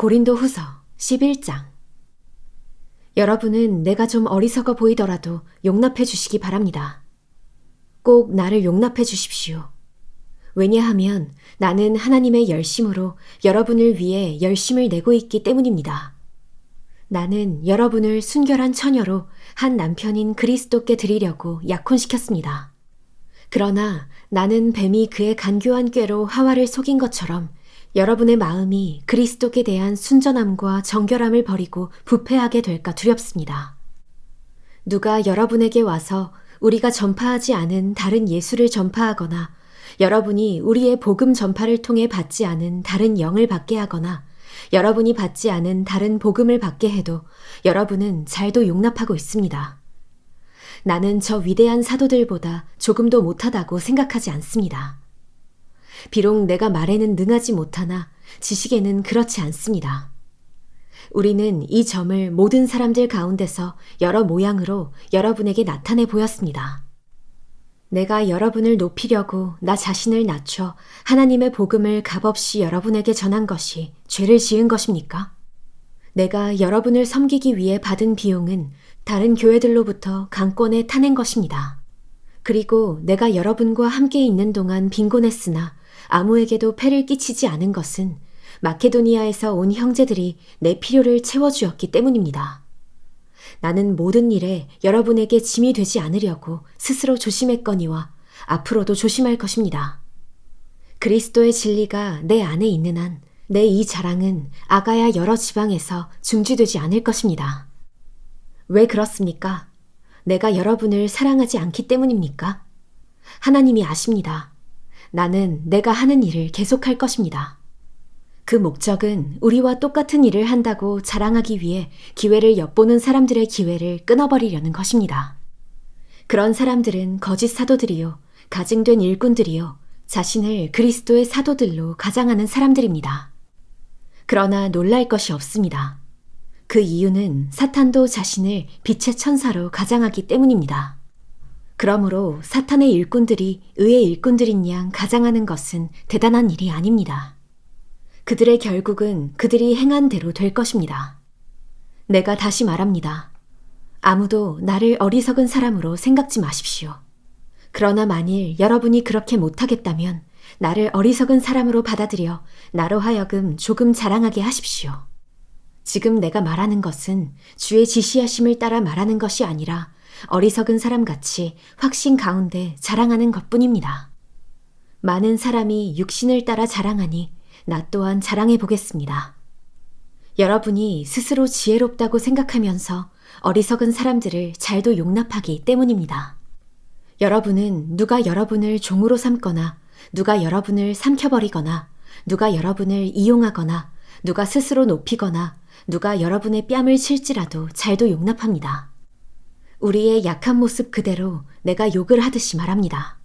고린도 후서 11장. 여러분은 내가 좀 어리석어 보이더라도 용납해 주시기 바랍니다. 꼭 나를 용납해 주십시오. 왜냐하면 나는 하나님의 열심으로 여러분을 위해 열심을 내고 있기 때문입니다. 나는 여러분을 순결한 처녀로 한 남편인 그리스도께 드리려고 약혼시켰습니다. 그러나 나는 뱀이 그의 간교한 꾀로 하와를 속인 것처럼 여러분의 마음이 그리스도께 대한 순전함과 정결함을 버리고 부패하게 될까 두렵습니다. 누가 여러분에게 와서 우리가 전파하지 않은 다른 예수를 전파하거나 여러분이 우리의 복음 전파를 통해 받지 않은 다른 영을 받게 하거나 여러분이 받지 않은 다른 복음을 받게 해도 여러분은 잘도 용납하고 있습니다. 나는 저 위대한 사도들보다 조금도 못하다고 생각하지 않습니다. 비록 내가 말에는 능하지 못하나 지식에는 그렇지 않습니다. 우리는 이 점을 모든 사람들 가운데서 여러 모양으로 여러분에게 나타내 보였습니다. 내가 여러분을 높이려고 나 자신을 낮춰 하나님의 복음을 값없이 여러분에게 전한 것이 죄를 지은 것입니까? 내가 여러분을 섬기기 위해 받은 비용은 다른 교회들로부터 강권에 타낸 것입니다. 그리고 내가 여러분과 함께 있는 동안 빈곤했으나 아무에게도 폐를 끼치지 않은 것은 마케도니아에서 온 형제들이 내 필요를 채워주었기 때문입니다. 나는 모든 일에 여러분에게 짐이 되지 않으려고 스스로 조심했거니와 앞으로도 조심할 것입니다. 그리스도의 진리가 내 안에 있는 한 내 이 자랑은 아가야 여러 지방에서 중지되지 않을 것입니다. 왜 그렇습니까? 내가 여러분을 사랑하지 않기 때문입니까? 하나님이 아십니다. 나는 내가 하는 일을 계속할 것입니다. 그 목적은 우리와 똑같은 일을 한다고 자랑하기 위해 기회를 엿보는 사람들의 기회를 끊어버리려는 것입니다. 그런 사람들은 거짓 사도들이요, 가증된 일꾼들이요, 자신을 그리스도의 사도들로 가장하는 사람들입니다. 그러나 놀랄 것이 없습니다. 그 이유는 사탄도 자신을 빛의 천사로 가장하기 때문입니다. 그러므로 사탄의 일꾼들이 의의 일꾼들인 양 가장하는 것은 대단한 일이 아닙니다. 그들의 결국은 그들이 행한 대로 될 것입니다. 내가 다시 말합니다. 아무도 나를 어리석은 사람으로 생각지 마십시오. 그러나 만일 여러분이 그렇게 못하겠다면 나를 어리석은 사람으로 받아들여 나로 하여금 조금 자랑하게 하십시오. 지금 내가 말하는 것은 주의 지시하심을 따라 말하는 것이 아니라 어리석은 사람 같이 확신 가운데 자랑하는 것 뿐입니다. 많은 사람이 육신을 따라 자랑하니 나 또한 자랑해 보겠습니다. 여러분이 스스로 지혜롭다고 생각하면서 어리석은 사람들을 잘도 용납하기 때문입니다. 여러분은 누가 여러분을 종으로 삼거나 누가 여러분을 삼켜버리거나 누가 여러분을 이용하거나 누가 스스로 높이거나 누가 여러분의 뺨을 칠지라도 잘도 용납합니다. 우리의 약한 모습 그대로 내가 욕을 하듯이 말합니다.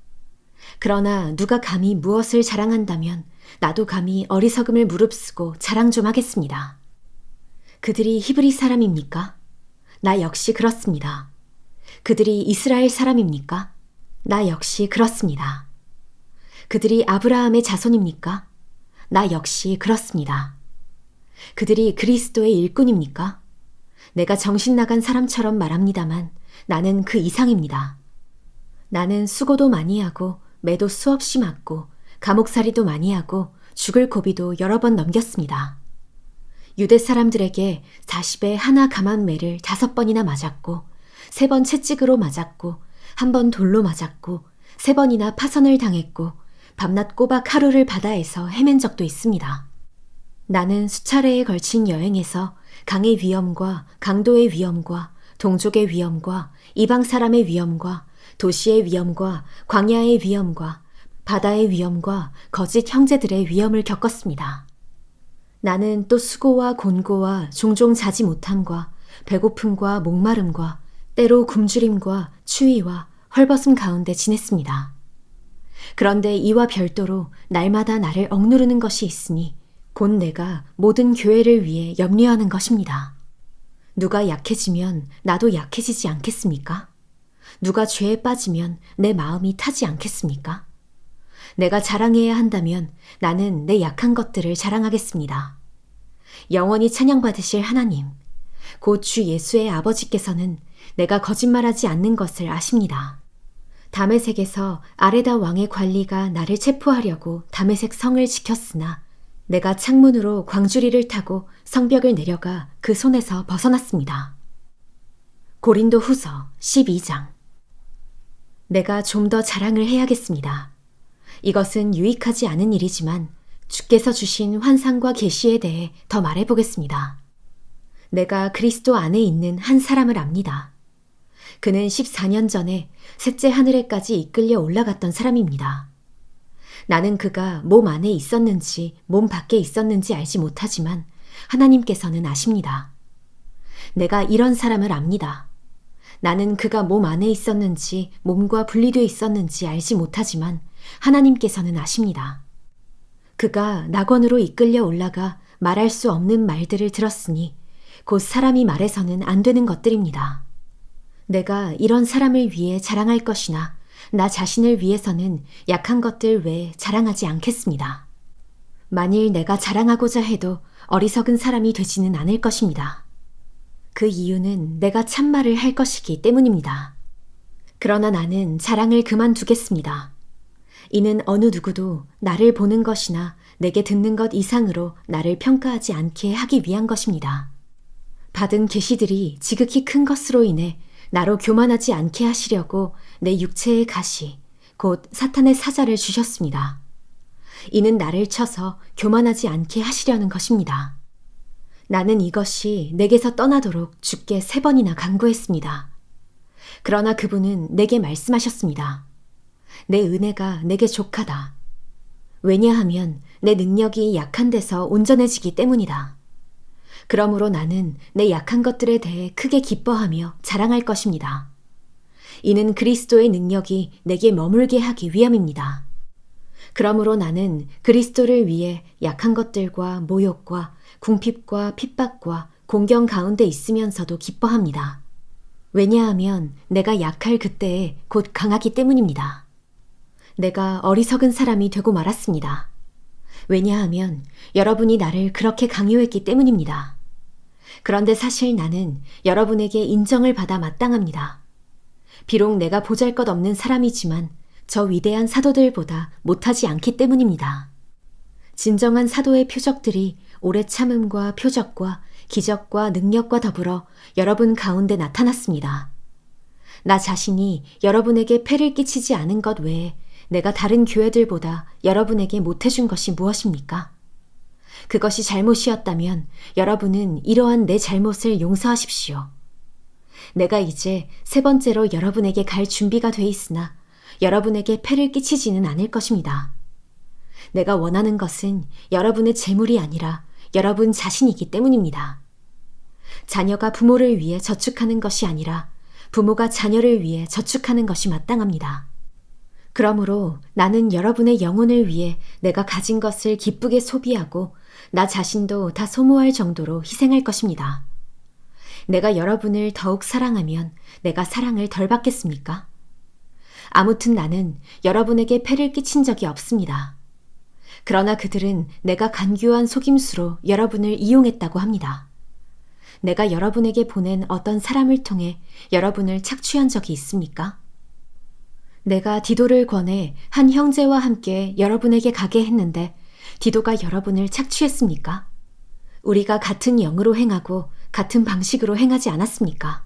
그러나 누가 감히 무엇을 자랑한다면 나도 감히 어리석음을 무릅쓰고 자랑 좀 하겠습니다. 그들이 히브리 사람입니까? 나 역시 그렇습니다. 그들이 이스라엘 사람입니까? 나 역시 그렇습니다. 그들이 아브라함의 자손입니까? 나 역시 그렇습니다. 그들이 그리스도의 일꾼입니까? 내가 정신 나간 사람처럼 말합니다만 나는 그 이상입니다. 나는 수고도 많이 하고 매도 수없이 맞고 감옥살이도 많이 하고 죽을 고비도 여러 번 넘겼습니다. 유대 사람들에게 40에 하나 감한 매를 다섯 번이나 맞았고 세 번 채찍으로 맞았고 한 번 돌로 맞았고 세 번이나 파선을 당했고 밤낮 꼬박 하루를 바다에서 헤맨 적도 있습니다. 나는 수차례에 걸친 여행에서 강의 위험과 강도의 위험과 동족의 위험과 이방 사람의 위험과 도시의 위험과 광야의 위험과 바다의 위험과 거짓 형제들의 위험을 겪었습니다. 나는 또 수고와 곤고와 종종 자지 못함과 배고픔과 목마름과 때로 굶주림과 추위와 헐벗음 가운데 지냈습니다. 그런데 이와 별도로 날마다 나를 억누르는 것이 있으니 곧 내가 모든 교회를 위해 염려하는 것입니다. 누가 약해지면 나도 약해지지 않겠습니까? 누가 죄에 빠지면 내 마음이 타지 않겠습니까? 내가 자랑해야 한다면 나는 내 약한 것들을 자랑하겠습니다. 영원히 찬양받으실 하나님, 곧 주 예수의 아버지께서는 내가 거짓말하지 않는 것을 아십니다. 다메색에서 아레다 왕의 관리가 나를 체포하려고 다메색 성을 지켰으나 내가 창문으로 광주리를 타고 성벽을 내려가 그 손에서 벗어났습니다. 고린도 후서 12장 내가 좀 더 자랑을 해야겠습니다. 이것은 유익하지 않은 일이지만 주께서 주신 환상과 계시에 대해 더 말해보겠습니다. 내가 그리스도 안에 있는 한 사람을 압니다. 그는 14년 전에 셋째 하늘에까지 이끌려 올라갔던 사람입니다. 나는 그가 몸 안에 있었는지 몸 밖에 있었는지 알지 못하지만 하나님께서는 아십니다. 내가 이런 사람을 압니다. 나는 그가 몸 안에 있었는지 몸과 분리되어 있었는지 알지 못하지만 하나님께서는 아십니다. 그가 낙원으로 이끌려 올라가 말할 수 없는 말들을 들었으니 곧 사람이 말해서는 안 되는 것들입니다. 내가 이런 사람을 위해 자랑할 것이나 나 자신을 위해서는 약한 것들 외에 자랑하지 않겠습니다. 만일 내가 자랑하고자 해도 어리석은 사람이 되지는 않을 것입니다. 그 이유는 내가 참말을 할 것이기 때문입니다. 그러나 나는 자랑을 그만두겠습니다. 이는 어느 누구도 나를 보는 것이나 내게 듣는 것 이상으로 나를 평가하지 않게 하기 위한 것입니다. 받은 계시들이 지극히 큰 것으로 인해 나로 교만하지 않게 하시려고 내 육체의 가시, 곧 사탄의 사자를 주셨습니다. 이는 나를 쳐서 교만하지 않게 하시려는 것입니다. 나는 이것이 내게서 떠나도록 주께 세 번이나 간구했습니다. 그러나 그분은 내게 말씀하셨습니다. 내 은혜가 내게 족하다. 왜냐하면 내 능력이 약한 데서 온전해지기 때문이다. 그러므로 나는 내 약한 것들에 대해 크게 기뻐하며 자랑할 것입니다. 이는 그리스도의 능력이 내게 머물게 하기 위함입니다. 그러므로 나는 그리스도를 위해 약한 것들과 모욕과 궁핍과 핍박과 공경 가운데 있으면서도 기뻐합니다. 왜냐하면 내가 약할 그때에 곧 강하기 때문입니다. 내가 어리석은 사람이 되고 말았습니다. 왜냐하면 여러분이 나를 그렇게 강요했기 때문입니다. 그런데 사실 나는 여러분에게 인정을 받아 마땅합니다. 비록 내가 보잘 것 없는 사람이지만 저 위대한 사도들보다 못하지 않기 때문입니다. 진정한 사도의 표적들이 오래 참음과 표적과 기적과 능력과 더불어 여러분 가운데 나타났습니다. 나 자신이 여러분에게 폐를 끼치지 않은 것 외에 내가 다른 교회들보다 여러분에게 못해준 것이 무엇입니까? 그것이 잘못이었다면 여러분은 이러한 내 잘못을 용서하십시오. 내가 이제 세 번째로 여러분에게 갈 준비가 돼 있으나 여러분에게 폐를 끼치지는 않을 것입니다. 내가 원하는 것은 여러분의 재물이 아니라 여러분 자신이기 때문입니다. 자녀가 부모를 위해 저축하는 것이 아니라 부모가 자녀를 위해 저축하는 것이 마땅합니다. 그러므로 나는 여러분의 영혼을 위해 내가 가진 것을 기쁘게 소비하고 나 자신도 다 소모할 정도로 희생할 것입니다. 내가 여러분을 더욱 사랑하면 내가 사랑을 덜 받겠습니까? 아무튼 나는 여러분에게 폐를 끼친 적이 없습니다. 그러나 그들은 내가 간교한 속임수로 여러분을 이용했다고 합니다. 내가 여러분에게 보낸 어떤 사람을 통해 여러분을 착취한 적이 있습니까? 내가 디도를 권해 한 형제와 함께 여러분에게 가게 했는데 디도가 여러분을 착취했습니까? 우리가 같은 영으로 행하고 같은 방식으로 행하지 않았습니까?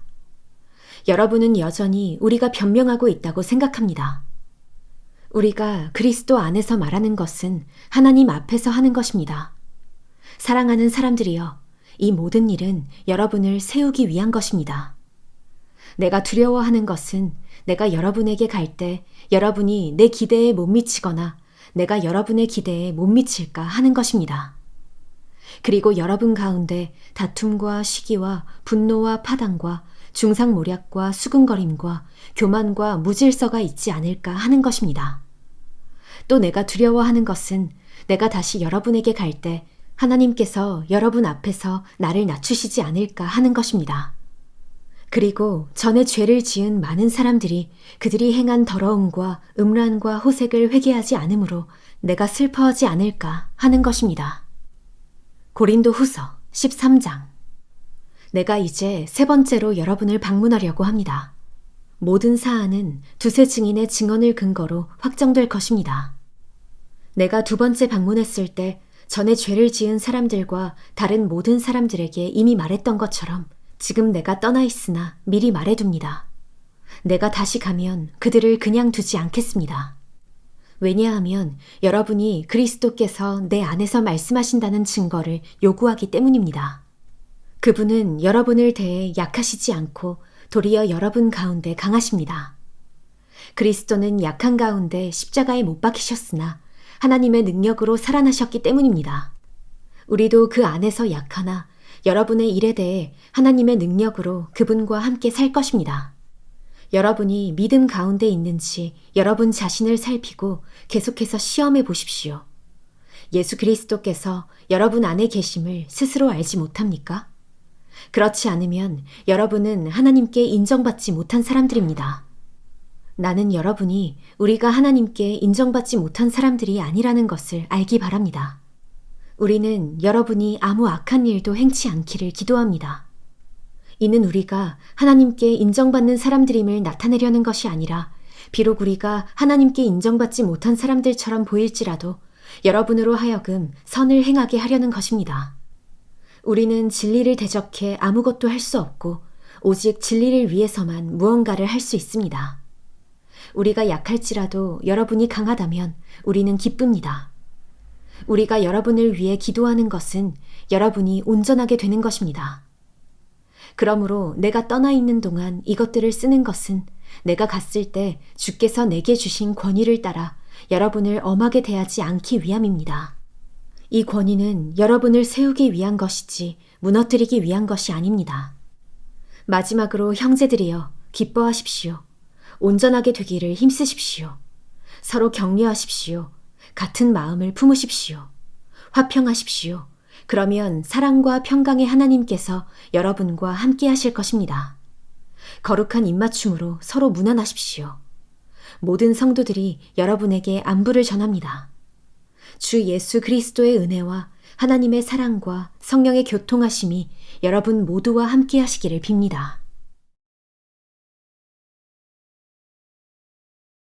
여러분은 여전히 우리가 변명하고 있다고 생각합니다. 우리가 그리스도 안에서 말하는 것은 하나님 앞에서 하는 것입니다. 사랑하는 사람들이여, 이 모든 일은 여러분을 세우기 위한 것입니다. 내가 두려워하는 것은 내가 여러분에게 갈 때 여러분이 내 기대에 못 미치거나 내가 여러분의 기대에 못 미칠까 하는 것입니다. 그리고 여러분 가운데 다툼과 시기와 분노와 파당과 중상모략과 수근거림과 교만과 무질서가 있지 않을까 하는 것입니다. 또 내가 두려워하는 것은 내가 다시 여러분에게 갈 때 하나님께서 여러분 앞에서 나를 낮추시지 않을까 하는 것입니다. 그리고 전에 죄를 지은 많은 사람들이 그들이 행한 더러움과 음란과 호색을 회개하지 않으므로 내가 슬퍼하지 않을까 하는 것입니다. 고린도 후서 13장. 내가 이제 세 번째로 여러분을 방문하려고 합니다. 모든 사안은 두세 증인의 증언을 근거로 확정될 것입니다. 내가 두 번째 방문했을 때 전에 죄를 지은 사람들과 다른 모든 사람들에게 이미 말했던 것처럼 지금 내가 떠나 있으나 미리 말해둡니다. 내가 다시 가면 그들을 그냥 두지 않겠습니다. 왜냐하면 여러분이 그리스도께서 내 안에서 말씀하신다는 증거를 요구하기 때문입니다. 그분은 여러분을 대해 약하시지 않고 도리어 여러분 가운데 강하십니다. 그리스도는 약한 가운데 십자가에 못 박히셨으나 하나님의 능력으로 살아나셨기 때문입니다. 우리도 그 안에서 약하나 여러분의 일에 대해 하나님의 능력으로 그분과 함께 살 것입니다. 여러분이 믿음 가운데 있는지 여러분 자신을 살피고 계속해서 시험해 보십시오. 예수 그리스도께서 여러분 안에 계심을 스스로 알지 못합니까? 그렇지 않으면 여러분은 하나님께 인정받지 못한 사람들입니다. 나는 여러분이 우리가 하나님께 인정받지 못한 사람들이 아니라는 것을 알기 바랍니다. 우리는 여러분이 아무 악한 일도 행치 않기를 기도합니다. 이는 우리가 하나님께 인정받는 사람들임을 나타내려는 것이 아니라 비록 우리가 하나님께 인정받지 못한 사람들처럼 보일지라도 여러분으로 하여금 선을 행하게 하려는 것입니다. 우리는 진리를 대적해 아무것도 할 수 없고 오직 진리를 위해서만 무언가를 할 수 있습니다. 우리가 약할지라도 여러분이 강하다면 우리는 기쁩니다. 우리가 여러분을 위해 기도하는 것은 여러분이 온전하게 되는 것입니다. 그러므로 내가 떠나 있는 동안 이것들을 쓰는 것은 내가 갔을 때 주께서 내게 주신 권위를 따라 여러분을 엄하게 대하지 않기 위함입니다. 이 권위는 여러분을 세우기 위한 것이지 무너뜨리기 위한 것이 아닙니다. 마지막으로 형제들이여 기뻐하십시오. 온전하게 되기를 힘쓰십시오. 서로 격려하십시오. 같은 마음을 품으십시오. 화평하십시오. 그러면 사랑과 평강의 하나님께서 여러분과 함께 하실 것입니다. 거룩한 입맞춤으로 서로 문안하십시오. 모든 성도들이 여러분에게 안부를 전합니다. 주 예수 그리스도의 은혜와 하나님의 사랑과 성령의 교통하심이 여러분 모두와 함께 하시기를 빕니다.